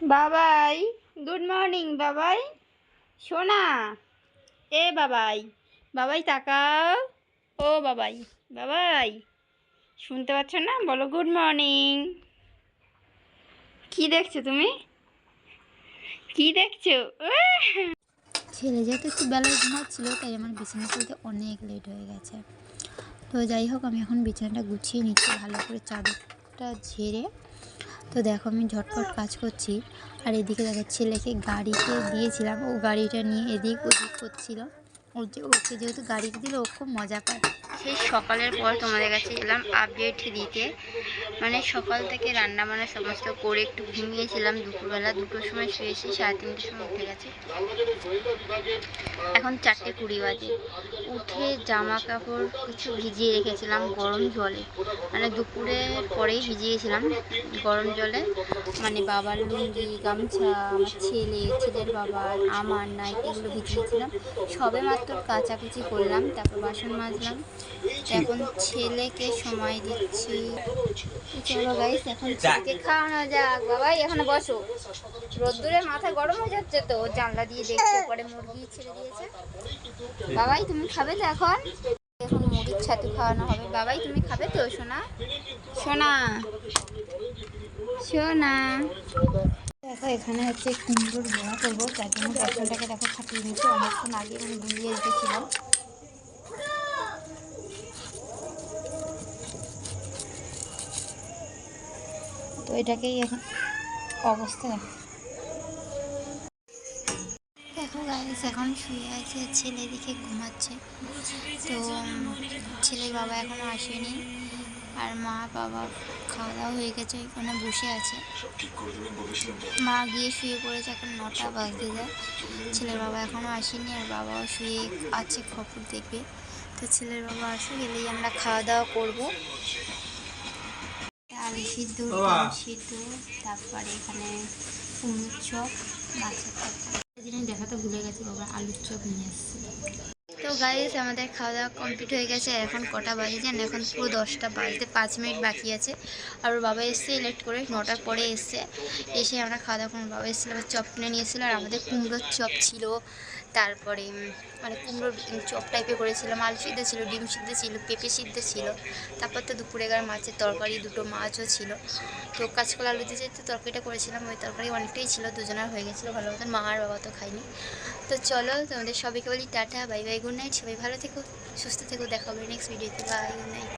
বাবাই good morning বাবাই। সোনা, এ বাবাই বাবাই তাকাও। ও বাবাই বাবাই, শুনতে পাচ্ছ না? বলো গুড মর্নিং কি দেখছ তুমি? কি দেখছ! ছেলে যেহেতু একটু বেলায় ঘুমাচ্ছিল, তাই আমার বিছানা তুলতে অনেক লেট হয়ে গেছে। তো যাই হোক, আমি এখন বিছানাটা গুছিয়ে নিচ্ছি, ভালো করে চাদরটা ঝেড়ে তো দেখো আমি ঝটপট কাজ করছি। আর এদিকে দেখো ছেলেকে গাড়িতে দিয়েছিলাম। ও গাড়িটা নিয়ে এদিক ওদিক করছিল। ওর যে ওকে যেহেতু গাড়িতে দিলে, ও খুব মজা পায়। সেই সকালের পর তোমাদের কাছে এলাম আপডেট দিতে। মানে সকাল থেকে রান্না বান্না সমস্ত করে একটু ঘুমিয়েছিলাম দুপুরবেলা। দুটোর সময় শুয়েছি সাড়ে তিনটের সময় উঠে গেছে। এখন চারটে কুড়ি বাজে। উঠে জামা কাপড় কিছু ভিজিয়ে রেখেছিলাম গরম জলে। মানে দুপুরের পরেই ভিজিয়েছিলাম গরম জলে। মানে বাবার লুঙ্গি, গামছা, আমার ছেলে, ছেলের বাবার আমার, নাইট এগুলো ভিজিয়েছিলাম। সবে মাত্র কাচাকুচি করলাম, তারপর বাসন মাজলাম। এখন ছেলেকে সময় দিচ্ছি। চলো গাইস এখন ছেলেকে খাওয়ানো যাক। বাবাই এখানে বসো। রোদ্দুরে মাথা গরম হয়ে যাচ্ছে তো জানলা দিয়ে দেখছে পরে মুরগি ছেড়ে দিয়েছে। বাবাই তুমি খাবে তো এখন? এখন মুরগির ছাতু খাওয়ানো হবে। বাবাই তুমি খাবে তো সোনা? সোনা সোনা। দেখো এখানে হচ্ছে কুমড়োর বড়া করব। তার জন্য পটলটাকে দেখো ফাটিয়ে নিচ্ছি অনেকক্ষণ আগে আমি গুলিয়ে রেখেছিলাম। তো এটাকেই এখন অবস্থা দেখো। গাইস এখন শুয়ে আছে, ছেলে দিকে ঘুমাচ্ছে। তো ছেলের বাবা এখনও আসেনি। আর মা, বাবা খাওয়া দাওয়া হয়ে গেছে, এখানে বসে আছে। মা গিয়ে শুয়ে পড়েছে এখন নটা বাজতে যায়। ছেলের বাবা এখনও আসেনি, আর বাবাও শুয়ে আছে খবর দেখবে। তো ছেলের বাবা আসুক, এলেই আমরা খাওয়া দাওয়া করব। আলু সিদ্ধ সিদ্ধ তারপরে এখানে কুমড়োর চপ জিনিস দেখাতে ভুলে গেছি বাবা আলুর চপ নিয়ে এসছে তো গাইস আমাদের খাওয়া দাওয়া কমপ্লিট হয়ে গেছে। এখন কটা বাজে জান এখন পুরো দশটা বাজতে পাঁচ মিনিট বাকি আছে। আর ওর বাবা এসছে লেট করে, নটার পরে এসছে। এসে আমরা খাওয়া দাওয়া বাবা এসেছিল, আবার চপ কিনে নিয়ে এসেছিল আর আমাদের কুমড়োর চপ ছিল। তারপরে মানে কুমড়োর চপ টাইপের করেছিলাম। আলু সিদ্ধ ছিল, ডিম সিদ্ধ ছিল, পেঁপে সিদ্ধ ছিল। তারপর তো দুপুরে গার মাছের তরকারি, দুটো মাছও ছিল। তো কাঁচকলা আলু দিয়ে তো তরকারিটা করেছিলাম, ওই তরকারি অনেকটাই ছিল। দুজনের হয়ে গেছিল ভালো মতন। মা আর বাবা তো খায়নি। তো চলো, তোমাদের সবাইকে বলি tata, bye bye, good night সবাই ভালো থেকো সুস্থ থেকো দেখা হবে নেক্সট ভিডিওতে বাই গুড নাইট